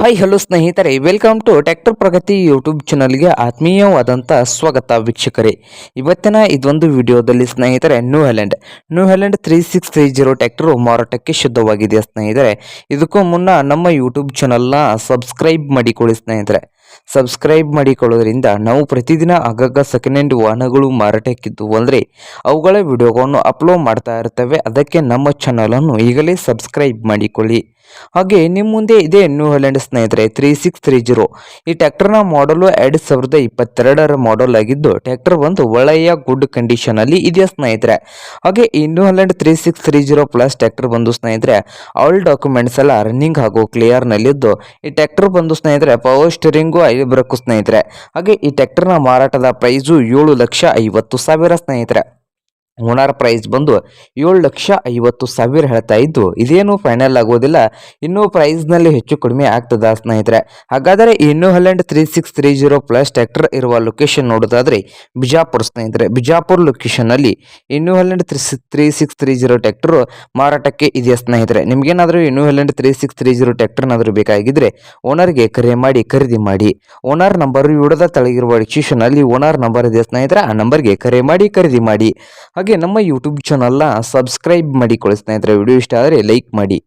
Hi hello ಸ್ನೇಹಿತರೆ. Welcome to tractor Pragati YouTube ಚಾನಲ್ಗೆ ಆತ್ಮೀಯವಾದಂಥ ಸ್ವಾಗತ ವೀಕ್ಷಕರೇ. ಇವತ್ತಿನ ಇದೊಂದು ವಿಡಿಯೋದಲ್ಲಿ ಸ್ನೇಹಿತರೆ New Holland New Holland three six three zero tractor ಮಾರಾಟಕ್ಕೆ ಶುದ್ಧವಾಗಿದೆ ಸ್ನೇಹಿತರೆ. ಇದಕ್ಕೂ ಮುನ್ನ ನಮ್ಮ ಯೂಟ್ಯೂಬ್ ಚಾನಲ್ನ ಸಬ್ಸ್ಕ್ರೈಬ್ ಮಾಡಿಕೊಳ್ಳಿ ಸ್ನೇಹಿತರೆ. ಸಬ್ಸ್ಕ್ರೈಬ್ ಮಾಡಿಕೊಳ್ಳೋದ್ರಿಂದ ನಾವು ಪ್ರತಿದಿನ ಆಗಾಗ ಸೆಕೆಂಡ್ ಹ್ಯಾಂಡ್ ವಾಹನಗಳು ಮಾರಾಟಕ್ಕಿದ್ದು ಅಂದರೆ ಅವುಗಳ ವಿಡಿಯೋಗಳನ್ನು ಅಪ್ಲೋಡ್ ಮಾಡ್ತಾ ಇರ್ತವೆ. ಅದಕ್ಕೆ ನಮ್ಮ ಚಾನಲನ್ನು ಈಗಲೇ ಸಬ್ಸ್ಕ್ರೈಬ್ ಮಾಡಿಕೊಳ್ಳಿ. ಹಾಗೆ ನಿಮ್ಮ ಮುಂದೆ ಇದೆ ನ್ಯೂ ಹಾಲೆಂಡ್ ಸ್ನೇಹಿತರೆ ತ್ರೀ ಸಿಕ್ಸ್ ತ್ರೀ ಜೀರೋ ಈ ಟ್ಯಾಕ್ಟರ್ನ ಮಾಡಲು ಎರಡು ಸಾವಿರದ ಇಪ್ಪತ್ತೆರಡರ ಮಾಡಲ್ ಆಗಿದ್ದು ಟ್ಯಾಕ್ಟರ್ ಒಂದು ಒಳ್ಳೆಯ ಗುಡ್ ಕಂಡೀಷನ್ ಅಲ್ಲಿ ಇದೆ ಸ್ನೇಹಿತರೆ? ಹಾಗೆ ಈ New Holland three six three zero plus tractor ಬಂದು ಸ್ನೇಹಿತರೆ ಆಲ್ ಡಾಕ್ಯುಮೆಂಟ್ಸ್ ಎಲ್ಲ ರನ್ನಿಂಗ್ ಹಾಗೂ ಕ್ಲಿಯರ್ ನಲ್ಲಿದ್ದು, ಈ ಟ್ಯಾಕ್ಟರ್ ಬಂದು ಸ್ನೇಹಿತರೆ ಪವರ್ ಸ್ಟೀರಿಂಗು ಐದು ಬ್ರಕ್ಕು ಸ್ನೇಹಿತರೆ. ಹಾಗೆ ಈ ಟ್ಯಾಕ್ಟರ್ನ ಮಾರಾಟದ ಪ್ರೈಸು ಏಳು ಲಕ್ಷ ಐವತ್ತು ಸಾವಿರ ಸ್ನೇಹಿತರೆ. ಓನರ್ ಪ್ರೈಸ್ ಬಂದು ಏಳು ಲಕ್ಷ ಐವತ್ತು ಸಾವಿರ ಹೇಳ್ತಾ ಇದ್ದು, ಇದೇನು ಫೈನಲ್ ಆಗೋದಿಲ್ಲ. ಇನ್ನೂ ಪ್ರೈಸ್ನಲ್ಲಿ ಹೆಚ್ಚು ಕಡಿಮೆ ಆಗ್ತದ ಸ್ನೇಹಿತರೆ. ಹಾಗಾದರೆ New Holland three six three zero plus tractor ಇರುವ ಲೊಕೇಶನ್ ನೋಡೋದಾದ್ರೆ ಬಿಜಾಪುರ ಸ್ನೇಹಿತರೆ. Bijapur ಲೊಕೇಶನ್ನಲ್ಲಿ New Holland three three six three zero tractor ಮಾರಾಟಕ್ಕೆ ಇದೆಯಾ ಸ್ನೇಹಿತರೆ? ನಿಮಗೇನಾದರೂ New Holland three six three zero ಟ್ರ್ಯಾಕ್ಟರ್ನಾದರೂ ಬೇಕಾಗಿದ್ದರೆ ಓನರ್ಗೆ ಕರೆ ಮಾಡಿ, ಖರೀದಿ ಮಾಡಿ. ಓನರ್ ನಂಬರ್ ವಿಡದ ತಳಗಿರುವ ಡಿಸ್ಕ್ರಿಪ್ಷನಲ್ಲಿ ಓನರ್ ನಂಬರ್ ಇದೆ ಸ್ನೇಹಿತರೆ? ಆ ನಂಬರ್ಗೆ ಕರೆ ಮಾಡಿ, ಖರೀದಿ ಮಾಡಿ. ಹಾಗೆ ನಮ್ಮ ಯೂಟ್ಯೂಬ್ ಚಾನಲ್ನ ಸಬ್ಸ್ಕ್ರೈಬ್ ಮಾಡಿಕೊಳ್ಳಿ ಸ್ನೇಹಿತರೆ. ವಿಡಿಯೋ ಇಷ್ಟ ಆದರೆ ಲೈಕ್ ಮಾಡಿ.